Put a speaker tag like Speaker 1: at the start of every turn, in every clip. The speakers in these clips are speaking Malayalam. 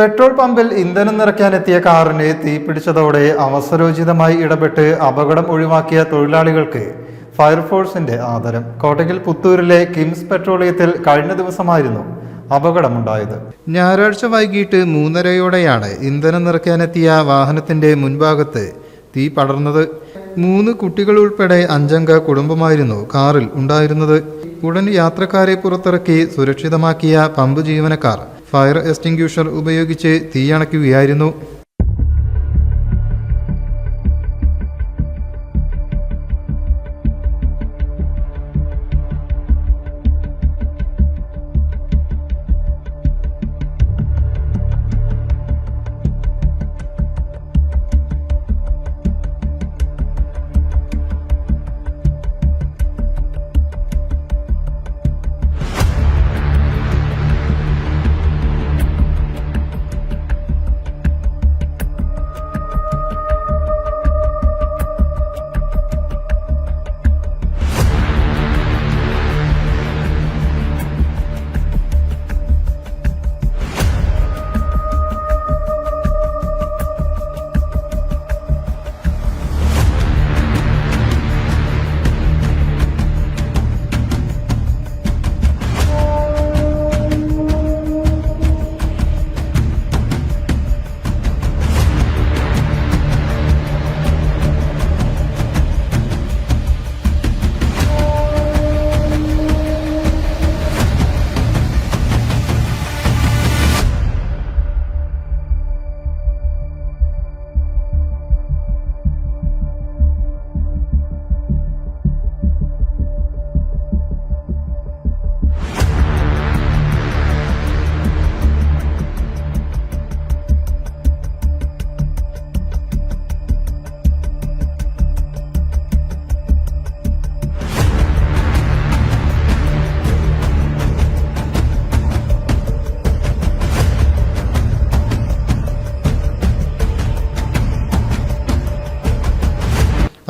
Speaker 1: പെട്രോൾ പമ്പിൽ ഇന്ധനം നിറയ്ക്കാനെത്തിയ കാറിന് തീപിടിച്ചതോടെ അവസരോചിതമായി ഇടപെട്ട് അപകടം ഒഴിവാക്കിയ തൊഴിലാളികൾക്ക് ഫയർഫോഴ്സിന്റെ ആദരം. കോട്ടയ്ക്കൽ പുത്തൂരിലെ കിംസ് പെട്രോളിയത്തിൽ കഴിഞ്ഞ ദിവസമായിരുന്നു അപകടമുണ്ടായത്. ഞായറാഴ്ച വൈകിട്ട് മൂന്നരയോടെയാണ് ഇന്ധനം നിറയ്ക്കാനെത്തിയ വാഹനത്തിന്റെ മുൻഭാഗത്ത് തീ പടർന്നത്. മൂന്ന് കുട്ടികൾ ഉൾപ്പെടെ അഞ്ചംഗ കുടുംബമായിരുന്നു കാറിൽ ഉണ്ടായിരുന്നത്. ഉടൻ യാത്രക്കാരെ പുറത്തിറക്കി സുരക്ഷിതമാക്കിയ പമ്പ് ജീവനക്കാർ ഫയർ എക്സ്റ്റിങ്ക്യൂഷർ ഉപയോഗിച്ച് തീയണയ്ക്കുകയായിരുന്നു.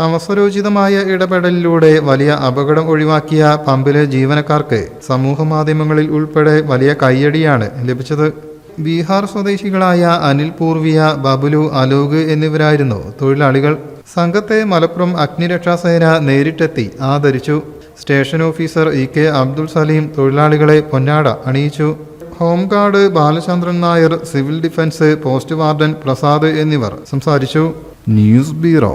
Speaker 1: അവസരോചിതമായ ഇടപെടലിലൂടെ വലിയ അപകടം ഒഴിവാക്കിയ പമ്പിലെ ജീവനക്കാർക്ക് സമൂഹ മാധ്യമങ്ങളിൽ ഉൾപ്പെടെ വലിയ കയ്യടിയാണ് ലഭിച്ചത്. ബീഹാർ സ്വദേശികളായ അനിൽ പൂർവിയ ബബുലു അലോക് എന്നിവരായിരുന്നു തൊഴിലാളികൾ. സംഘത്തെ മലപ്പുറം അഗ്നിരക്ഷാസേന നേരിട്ടെത്തി ആദരിച്ചു. Station officer E K Abdul Saleem തൊഴിലാളികളെ പൊന്നാട അണിയിച്ചു. Home guard Balachandran Nair civil defence post warden Prasad എന്നിവർ സംസാരിച്ചു. News bureau.